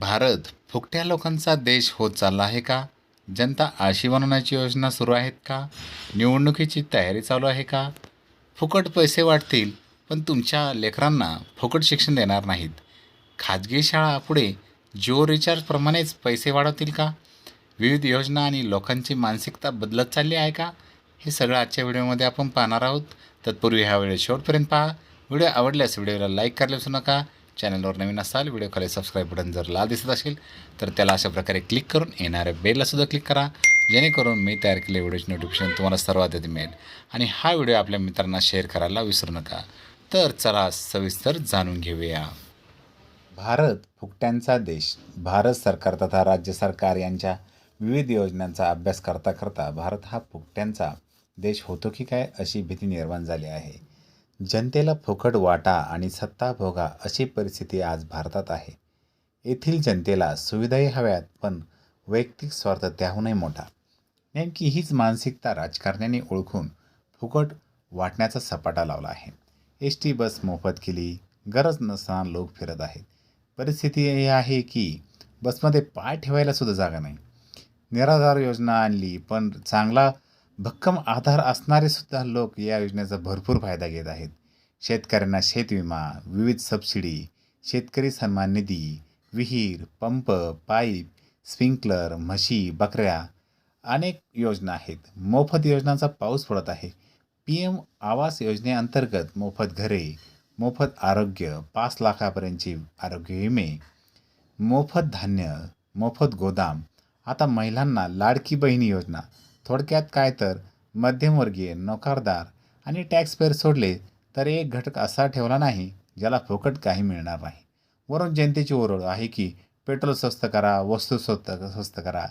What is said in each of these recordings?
भारत फुकट्या लोकांचा देश होत चालला आहे का? जनता आळशी बनवण्याची योजना सुरू आहेत का? निवडणुकीची तयारी चालू आहे का? फुकट पैसे वाटतील पण तुमच्या लेकरांना फुकट शिक्षण देणार नाहीत. खाजगी शाळा पुढे जिओ रिचार्जप्रमाणेच पैसे वाढवतील का? विविध योजना आणि लोकांची मानसिकता बदलत चालली आहे का? हे सगळं आजच्या व्हिडिओमध्ये आपण पाहणार आहोत. तत्पूर्वी ह्या वेळेस शेवटपर्यंत पहा. व्हिडिओ आवडल्यास व्हिडिओला लाईक करायला विसरू नका. चॅनलवर नवीन असाल व्हिडिओ खाली सबस्क्राईब बटन जर लाल दिसत असेल तर त्याला अशा प्रकारे क्लिक करून येणाऱ्या बेललासुद्धा क्लिक करा. जेणेकरून मी तयार केलेल्या व्हिडिओची नोटिफिकेशन तुम्हाला सर्वात आधी मिळेल. आणि हा व्हिडिओ आपल्या मित्रांना शेअर करायला विसरू नका. तर चला सविस्तर जाणून घेऊया. भारत फुकट्यांचा देश. भारत सरकार तथा राज्य सरकार यांच्या विविध योजनांचा अभ्यास करता करता भारत हा फुकट्यांचा देश होतो की काय अशी भीती निर्माण झाली आहे. जनतेला फुकट वाटा आणि सत्ता भोगा अशी परिस्थिती आज भारतात आहे. येथील जनतेला सुविधाही हव्यात पण वैयक्तिक स्वार्थ त्याहूनही मोठा. नेमकी हीच मानसिकता राजकारण्यांनी ओळखून फुकट वाटण्याचा सपाटा लावला आहे. एस टी बस मोफत केली गरज नसताना लोक फिरत आहेत. परिस्थिती ही आहे की बसमध्ये पाय ठेवायला सुद्धा जागा नाही. निराधार योजना आणली पण चांगला भक्कम आधार असणारे सुद्धा लोक या योजनेचा भरपूर फायदा घेत आहेत. शेतकऱ्यांना शेतविमा विविध सबसिडी शेतकरी सन्मान निधी विहीर पंप पाईप स्प्रिंकलर म्हशी बकऱ्या अनेक योजना आहेत. मोफत योजनांचा पाऊस पडत आहे. पी एम आवास योजनेअंतर्गत मोफत घरे मोफत आरोग्य पाच लाखापर्यंतचे आरोग्य विमे मोफत धान्य मोफत गोदाम आता महिलांना लाडकी बहिणी योजना. थोडक्यात काय तर मध्यमवर्गीय नोकारदार आणि टॅक्सपेअर सोडले तर एक घटक असा ठेवला नाही ज्याला फुकट काही मिळणार नाही. वरून जनतेची ओरड आहे की पेट्रोल स्वस्त करा वस्तू स्वस्त स्वस्त करा.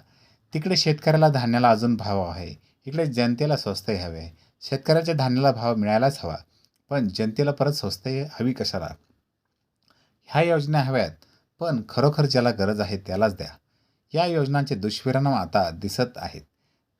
तिकडे शेतकऱ्याला धान्याला अजून भाव आहे. इकडे जनतेला स्वस्तही हवे. आहे शेतकऱ्याच्या धान्याला भाव मिळायलाच हवा. पण जनतेला परत स्वस्तही हवी कशाला? ह्या योजना हव्यात पण खरोखर ज्याला गरज आहे त्यालाच द्या. या योजनांचे दुष्परिणाम आता दिसत आहेत.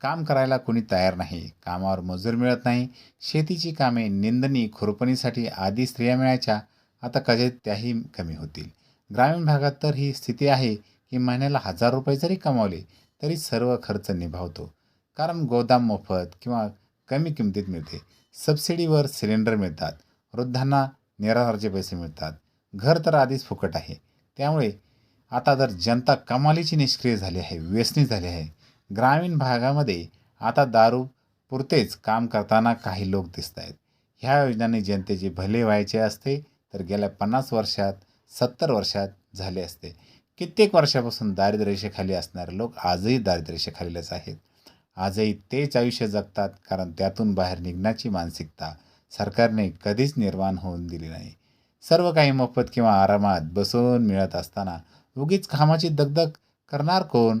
काम करायला कोणी तयार नाही कामावर मजूर मिळत नाही. शेतीची कामे निंदणी खुरपणीसाठी आधी स्त्रिया मिळायच्या आता कधी त्याही कमी होतील. ग्रामीण भागात तर ही स्थिती आहे की महिन्याला हजार रुपये जरी कमावले तरी सर्व खर्च निभावतो. कारण गोदाम मोफत किंवा कमी किमतीत मिळते. सबसिडीवर सिलेंडर मिळतात. वृद्धांना निराधारचे पैसे मिळतात. घर तर आधीच फुकट आहे. त्यामुळे आता जर जनता कमालीची निष्क्रिय झाली आहे व्यसनी झाली आहे. ग्रामीण भागामध्ये आता दारू पुरतेच काम करताना काही लोक दिसत आहेत ह्या योजनांनी जनतेचे भले व्हायचे असते तर गेल्या पन्नास वर्षात सत्तर वर्षात झाले असते. कित्येक वर्षापासून दारिद्र्यरेषेखाली असणारे लोक आजही दारिद्र्यरेषेखालीलच आहेत. आजही तेच आयुष्य जगतात कारण त्यातून बाहेर निघण्याची मानसिकता सरकारने कधीच निर्माण होऊन दिली नाही. सर्व काही मोफत किंवा आरामात बसून मिळत असताना उगीच कामाची दगदग करणार कोण?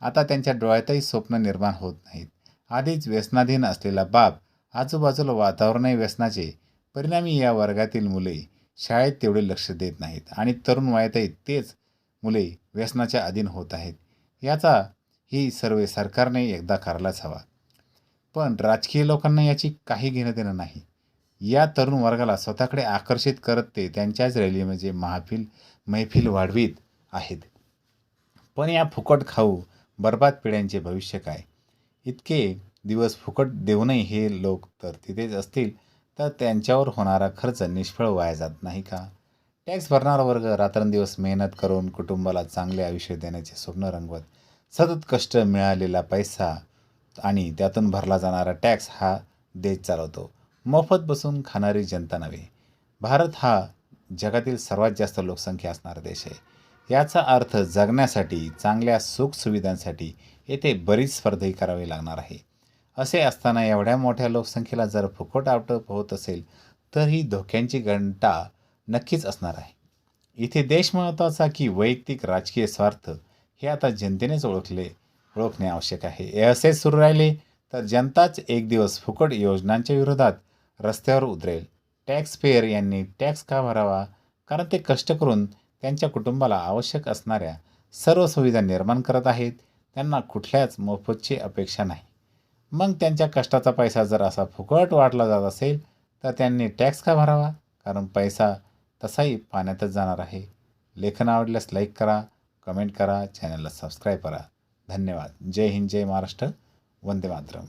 आता त्यांच्या डोळ्यातही स्वप्न निर्माण होत नाहीत. आधीच व्यसनाधीन असलेला बाप आजूबाजूला वातावरणही व्यसनाचे. परिणामी या वर्गातील मुले शाळेत तेवढे लक्ष देत नाहीत आणि तरुण वयातही तेच मुले व्यसनाच्या अधीन होत आहेत. याचा ही सर्वे सरकारने एकदा करायलाच हवा. पण राजकीय लोकांना याची काही घेणं देणं नाही. या तरुण वर्गाला स्वतःकडे आकर्षित करत ते त्यांच्याच रॅलीमध्ये महाफिल मैफिल वाढवीत आहेत. पण या फुकट खाऊ बर्बाद पिढ्यांचे भविष्य काय? इतके दिवस फुकट देऊनही हे लोक तर तिथेच असतील तर त्यांच्यावर होणारा खर्च निष्फळ वाया जात नाही का? टॅक्स भरणारा वर्ग रात्रंदिवस मेहनत करून कुटुंबाला चांगले आयुष्य देण्याचे स्वप्न रंगवत सतत कष्ट मिळालेला पैसा आणि त्यातून भरला जाणारा टॅक्स हा देश चालवतो. मोफत बसून खाणारी जनता नव्हे. भारत हा जगातील सर्वात जास्त लोकसंख्या असणारा देश आहे. याचा अर्थ जगण्यासाठी चांगल्या सुखसुविधांसाठी येथे बरीच स्पर्धाही करावी लागणार आहे. असे असताना एवढ्या मोठ्या लोकसंख्येला जर फुकट आवटप होत असेल तर ही धोक्यांची घंटा नक्कीच असणार आहे. इथे देश महत्त्वाचा की वैयक्तिक राजकीय स्वार्थ हे आता जनतेनेच ओळखले ओळखणे आवश्यक आहे. हे असेच सुरू राहिले तर जनताच एक दिवस फुकट योजनांच्या विरोधात रस्त्यावर उतरेल. टॅक्स पेयर यांनी टॅक्स का भरावा? कारण ते कष्ट करून त्यांच्या कुटुंबाला आवश्यक असणाऱ्या सर्व सुविधा निर्माण करत आहेत. त्यांना कुठल्याच मोफतची अपेक्षा नाही. मग त्यांच्या कष्टाचा पैसा जर असा फुकट वाटला जात असेल तर त्यांनी टॅक्स का भरावा? कारण पैसा तसाही पाण्यातच जाणार आहे. लेखन आवडल्यास लाईक करा कमेंट करा चॅनलला सबस्क्राईब करा. धन्यवाद. जय हिंद जय महाराष्ट्र. वंदे मातरम.